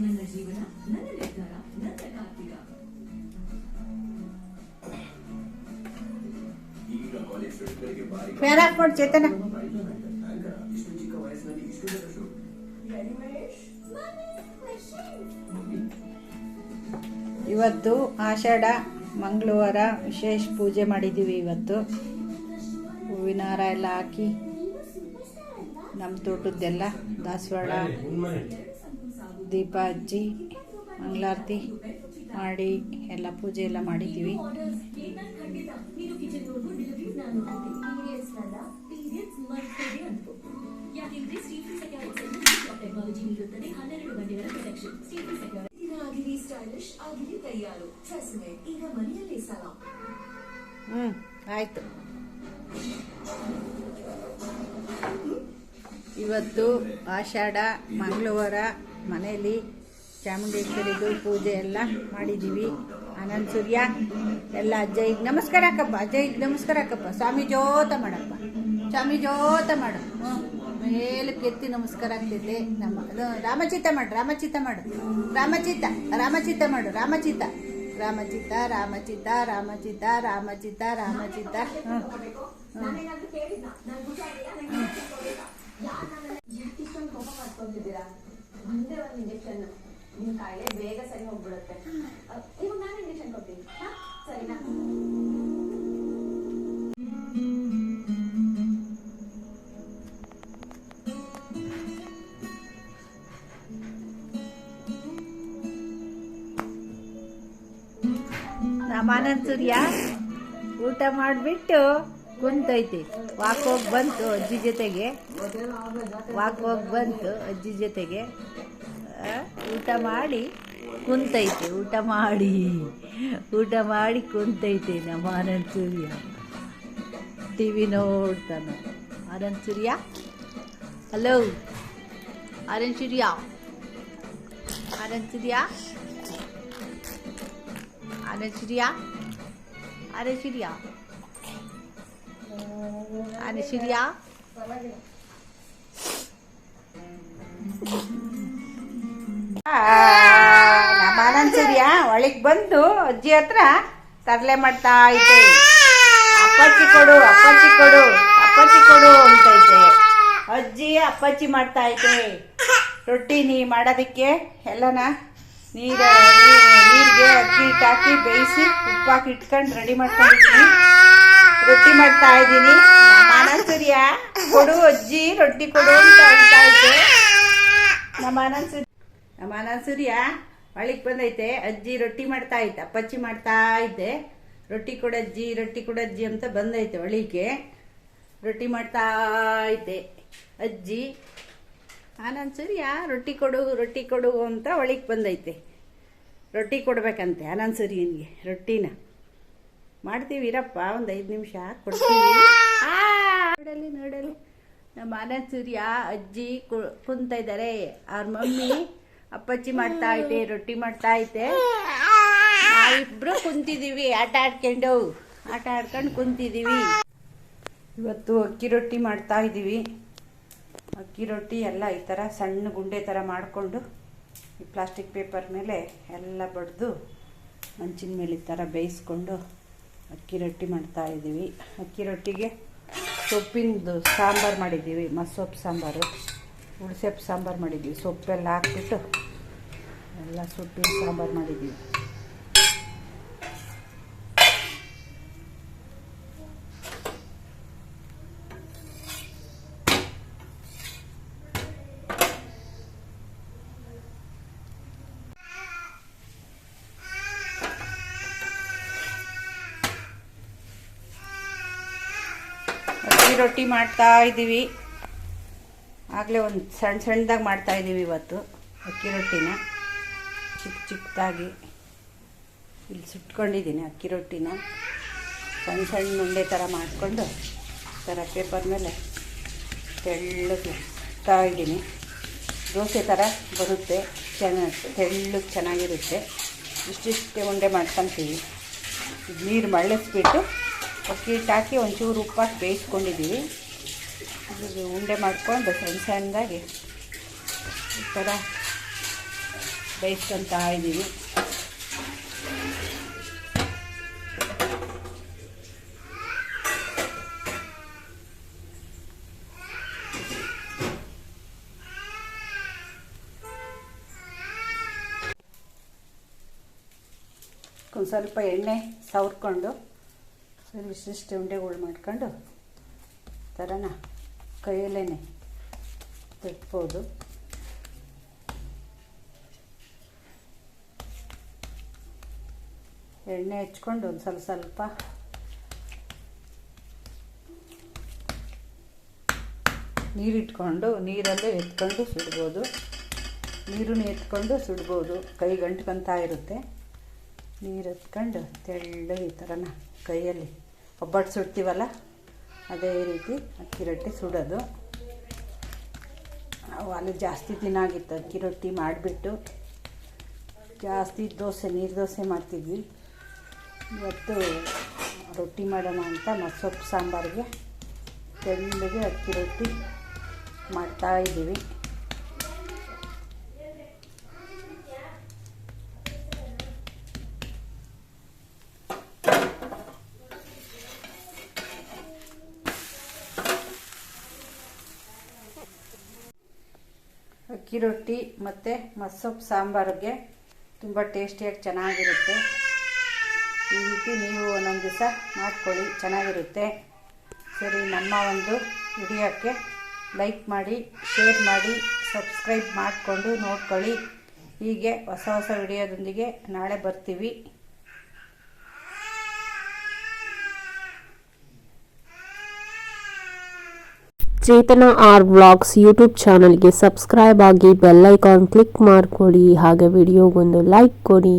ನನ್ನ ಚೇತನ ಇವತ್ತು ಆಷಾಢ ಮಂಗಳವಾರ ವಿಶೇಷ ಪೂಜೆ ಮಾಡಿದ್ದೀವಿ ಇವತ್ತು. ಹೂವಿನ ಹಾರ ಎಲ್ಲ ಹಾಕಿ. ನಮ್ಮ ತೋಟದ್ದೆಲ್ಲ ದಾಸವಾಳ ದೀಪ ಹಚ್ಚಿ ಮಂಗಳಾರತಿ ಮಾಡಿ ಎಲ್ಲ ಪೂಜೆ ಎಲ್ಲ ಮಾಡಿದ್ದೀವಿ. ಹ್ಞೂ ಆಯಿತು. ಇವತ್ತು ಆಷಾಢ, ಮಂಗಳವಾರ ಮನೆಯಲ್ಲಿ ಚಾಮುಂಡೇಶ್ವರಿದು ಪೂಜೆ ಎಲ್ಲ ಮಾಡಿದ್ದೀವಿ. ಆನಂದ್ ಸೂರ್ಯ, ಎಲ್ಲ ಅಜ್ಜಯ್ಯಗೆ ನಮಸ್ಕಾರ ಹಾಕಪ್ಪ ಅಜ್ಜಯ್ಯಗೆ ನಮಸ್ಕಾರ ಹಾಕಪ್ಪ ಸ್ವಾಮಿ ಜೋತ ಮಾಡಪ್ಪ. ಸ್ವಾಮಿ ಜೋತ ಮಾಡು. ಹ್ಞೂ. ಮೇಲಕ್ಕೆ ಎತ್ತಿ ನಮಸ್ಕಾರ ಆಗ್ತೈತೆ ನಮ್ಮ ರಾಮಚಿತ್ತ ಮಾಡು ರಾಮಚಿತ್ತ ಮಾಡು. ರಾಮಚಿತ್ತ ರಾಮಚಿತ್ತ ಮಾಡು, ರಾಮಚಿತ್ತ. ರಾಮಚಿತ್ತ ರಾಮಚಿತ್ತ ರಾಮಚಿತ್ತ ರಾಮಚಿತ್ತ ರಾಮಚಿತ್ತ. ಹ್ಞೂ. ಯಾಕೆ ಇಷ್ಟೊಂದು ಕೋಪ ಒಂದೇ ಇಂಜೆಕ್ಷನ್ ಬೇಗ ಹೋಗ್ಬಿಡುತ್ತೆ ನಾನು ಇಂಜೆಕ್ಷನ್ ಕೊಡ್ತೀನಿ ಸರಿನಾ ಸೂರ್ಯ ಊಟ ಮಾಡಿಬಿಟ್ಟು ಕುಂತೈತಿ. ವಾಕ್ ಹೋಗಿ ಬಂತು ಅಜ್ಜಿ ಜೊತೆಗೆ. ವಾಕ್ ವಾಕ್ ಬಂತು ಅಜ್ಜಿ ಜೊತೆಗೆ. ಊಟ ಮಾಡಿ ಕುಂತೈತೆ, ಊಟ ಮಾಡಿ. ಊಟ ಮಾಡಿ ಕುಂತೈತೆ ನಮ್ಮ ಆನಂದ್ ಸೂರ್ಯ. ಟಿ ವಿ ನೋಡ್ತಾನೆ. ಆನಂದ್ ಸೂರ್ಯ? ಹಲೋ ಆನಂದ್ ಸೂರ್ಯ? ಆನಂದ್ ಸೂರ್ಯ? ಆನಂದ್ ಸೂರ್ಯ? ಆನಂದ್ ಸೂರ್ಯ? ಆನಂದ್ Surya? ಆನಂದ್ ಸೂರ್ಯ ಒಳಗೆ ಬಂದು ಅಜ್ಜಿ ಹತ್ರ ತರಲೆ ಮಾಡ್ತಾ ಐತೆ ಅಪ್ಪಚ್ಚಿ ಕೊಡು ಅಪ್ಪಚ್ಚಿ ಕೊಡು ಅಪ್ಪಚ್ಚಿ ಕೊಡು ಅಂತೈತೆ ಅಜ್ಜಿ ಅಪ್ಪಚ್ಚಿ ಮಾಡ್ತಾ ಐತೆ ರೊಟ್ಟಿ ನೀ ಮಾಡೋದಕ್ಕೆ ಎಲ್ಲನ ನೀರ, ನೀರಿಗೆ ಅಕ್ಕಿ ಹಾಕಿ ಬೇಯಿಸಿ ಉಪ್ಪು ಹಾಕಿ ಇಟ್ಕೊಂಡು ರೆಡಿ ಮಾಡ್ಕೊಂಡಿದ್ದೀನಿ. ರೊಟ್ಟಿ ಮಾಡ್ತಾ ಇದ್ದೀನಿ. ನಮ್ಮ ಆನಂದ್ ಸೂರ್ಯ ಕೊಡು ಅಜ್ಜಿ, ರೊಟ್ಟಿ ಕೊಡು ಅಂತ ಐತೆ ನಮ್ಮ ಆನಂದ್ ಸೂರ್ಯ ನಮ್ಮ ಒಳಗೆ ಬಂದೈತೆ, ಅಜ್ಜಿ ರೊಟ್ಟಿ ಮಾಡ್ತಾ ಐತೆ ಅಪ್ಪಚ್ಚಿ ಮಾಡ್ತಾ ಇದ್ದೆ. ರೊಟ್ಟಿ ಕೊಡಜ್ಜಿ ರೊಟ್ಟಿ ಕೊಡಜ್ಜಿ ಅಂತ ಬಂದೈತೆ ಒಳಿಗೆ ರೊಟ್ಟಿ ಮಾಡ್ತಾ ಇದ್ದೆ, ಅಜ್ಜಿ. ಆನಂದ್ ಸೂರ್ಯ ರೊಟ್ಟಿ ಕೊಡು ರೊಟ್ಟಿ ಕೊಡು ಅಂತ ಒಳಗೆ ಬಂದೈತೆ. ರೊಟ್ಟಿ ಕೊಡ್ಬೇಕಂತೆ ಆನಂದ್ ಸೂರ್ಯನಿಗೆ ರೊಟ್ಟಿನ. ಮಾಡ್ತೀವಿ ಇರಪ್ಪ, ಒಂದು ಐದು ನಿಮಿಷ ಕೊಡ್ತೀವಿ. ನೋಡಲಿ ನೋಡಲಿ. ನಮ್ಮ ಆನಂದ್ ಸೂರ್ಯ ಅಜ್ಜಿ ಕುಂತ ಇದ್ದಾರೆ ಅವ್ರ ಮಮ್ಮಿ ಅಪ್ಪಚ್ಚಿ ಮಾಡ್ತಾ ಐತೆ ರೊಟ್ಟಿ ಮಾಡ್ತಾ ಐತೆ ನಾವಿಬ್ರು ಕುಂತಿದ್ದೀವಿ ಆಟ ಆಡ್ಕೊಂಡು. ಆಟ ಆಡ್ಕೊಂಡು ಕುಂತಿದ್ದೀವಿ ಇವತ್ತು ಅಕ್ಕಿ ರೊಟ್ಟಿ ಮಾಡ್ತಾ ಇದ್ದೀವಿ ಅಕ್ಕಿ ರೊಟ್ಟಿ ಎಲ್ಲ ಈ ಥರ ಸಣ್ಣ ಗುಂಡೆ ಥರ ಮಾಡಿಕೊಂಡು, ಈ ಪ್ಲಾಸ್ಟಿಕ್ ಪೇಪರ್ ಮೇಲೆ ಎಲ್ಲ ಬಡ್ದು, ಮಂಚಿನ ಮೇಲೆ ಈ ಥರ ಬೇಯಿಸ್ಕೊಂಡು ಅಕ್ಕಿ ರೊಟ್ಟಿ ಮಾಡ್ತಾ ಇದ್ದೀವಿ ಅಕ್ಕಿ ರೊಟ್ಟಿಗೆ ಸೊಪ್ಪಿಂದು ಸಾಂಬಾರು ಮಾಡಿದ್ದೀವಿ ಮಸೊಪ್ಪು ಸಾಂಬಾರು. ಹುಳಿಸೊಪ್ಪು ಸಾಂಬಾರು ಮಾಡಿದ್ದೀವಿ ಸೊಪ್ಪೆಲ್ಲ ಹಾಕ್ಬಿಟ್ಟು ಎಲ್ಲ ಸೊಪ್ಪಿನ ಸಾಂಬಾರು ಮಾಡಿದ್ದೀವಿ. ಅಕ್ಕಿ ರೊಟ್ಟಿ ಮಾಡ್ತಾ ಇದ್ದೀವಿ. ಆಗಲೇ ಒಂದು ಸಣ್ಣ ಸಣ್ಣದಾಗಿ ಮಾಡ್ತಾ ಇದ್ದೀವಿ ಇವತ್ತು, ಅಕ್ಕಿ ರೊಟ್ಟಿನ. ಚಿಕ್ಕ ಚಿಕ್ಕದಾಗಿ ಇಲ್ಲಿ ಸುಟ್ಕೊಂಡಿದ್ದೀನಿ ಅಕ್ಕಿ ರೊಟ್ಟಿನ. ಸಣ್ಣ ಸಣ್ಣ ಉಂಡೆ ಥರ ಮಾಡಿಕೊಂಡು ಥರ ಪೇಪರ್ ಮೇಲೆ ತೆಳ್ಳಗೆ ಸುತ್ತಾ ಇದ್ದೀನಿ. ದೋಸೆ ಥರ ಬರುತ್ತೆ ಚೆನ್ನಾಗಿ ತೆಳ್ಳಗೆ ಚೆನ್ನಾಗಿರುತ್ತೆ. ಇಷ್ಟಿಷ್ಟೇ ಉಂಡೆ ಮಾಡ್ಕೊತೀವಿ. ನೀರು ಮಳ್ಳಿಸ್ಬಿಟ್ಟು ಅಕ್ಕಿ ಹಿಟ್ಟು ಹಾಕಿ ಒಂಚೂರು ಉಪ್ಪು ಬೇಯಿಸ್ಕೊಂಡಿದ್ದೀವಿ. ಇದು ಉಂಡೆ ಮಾಡಿಕೊಂಡು ಸಣ್ಣ ಸಣ್ಣದಾಗಿ ಈ ಥರ ಬೇಯಿಸ್ಕೊತಾ ಇದ್ದೀವಿ. ಒಂದು ಸ್ವಲ್ಪ ಎಣ್ಣೆ ಸವರ್ಕೊಂಡು ಇಷ್ಟಿಷ್ಟು ಉಂಡೆಗಳು ಮಾಡ್ಕೊಂಡು ಥರನ ಕೈಯಲ್ಲೇ ತಟ್ಬೋದು ಎಣ್ಣೆ ಹಚ್ಕೊಂಡು ಒಂದು ಸ್ವಲ್ಪ ಸ್ವಲ್ಪ ನೀರಿಟ್ಕೊಂಡು ನೀರಲ್ಲೇ ಎತ್ಕೊಂಡು ಸುಡ್ಬೋದು. ನೀರನ್ನು ಎತ್ಕೊಂಡು ಸುಡ್ಬೋದು. ಕೈ ಗಂಟ್ಕೊಂತ ಇರುತ್ತೆ. ನೀರು ಎತ್ಕೊಂಡು ತೆಳ್ಳಗೆ ಈ ಥರನ ಕೈಯಲ್ಲಿ. ಒಬ್ಬಟ್ಟು ಸುಡ್ತೀವಲ್ಲ? ಅದೇ ರೀತಿ ಅಕ್ಕಿ ರೊಟ್ಟಿ ಸುಡೋದು. ಅಲ್ಲಿ ಜಾಸ್ತಿ ದಿನ ಆಗಿತ್ತು ಅಕ್ಕಿ ರೊಟ್ಟಿ ಮಾಡಿಬಿಟ್ಟು. ಜಾಸ್ತಿ ದೋಸೆ, ನೀರು ದೋಸೆ ಮಾಡ್ತಿದ್ವಿ. ಇವತ್ತು ರೊಟ್ಟಿ ಮಾಡೋಣ ಅಂತ ಮಸೊಪ್ಪು ಸಾಂಬಾರಿಗೆ ತೆಳ್ಳಗೆ ಅಕ್ಕಿ ರೊಟ್ಟಿ ಮಾಡ್ತಾ ಅಕ್ಕಿ ರೊಟ್ಟಿ ಮತ್ತು ಮಸೊಪ್ಪು ಸಾಂಬಾರಿಗೆ ತುಂಬ ಟೇಸ್ಟಿಯಾಗಿ ಚೆನ್ನಾಗಿರುತ್ತೆ. ಈ ರೀತಿ ನೀವು ಒಂದೊಂದು ದಿವಸ ಮಾಡ್ಕೊಳ್ಳಿ, ಚೆನ್ನಾಗಿರುತ್ತೆ. ಸರಿ, ನಮ್ಮ ಒಂದು ವಿಡಿಯೋಕ್ಕೆ ಲೈಕ್ ಮಾಡಿ, ಶೇರ್ ಮಾಡಿ, ಸಬ್ಸ್ಕ್ರೈಬ್ ಮಾಡಿಕೊಂಡು ನೋಡ್ಕೊಳ್ಳಿ. ಹೀಗೆ ಹೊಸ ಹೊಸ ವಿಡಿಯೋದೊಂದಿಗೆ ನಾಳೆ ಬರ್ತೀವಿ. ಚೇತನ ಆರ್ ವ್ಲಾಗ್ಸ್ ಯೂಟ್ಯೂಬ್ ಚಾನಲ್ಗೆ ಸಬ್ಸ್ಕ್ರೈಬ್ ಆಗಿ ಬೆಲ್ ಐಕಾನ್ ಕ್ಲಿಕ್ ಮಾಡಿಕೊಡಿ. ಹಾಗೆ ವಿಡಿಯೋಗೊಂದು ಲೈಕ್ ಕೊಡಿ.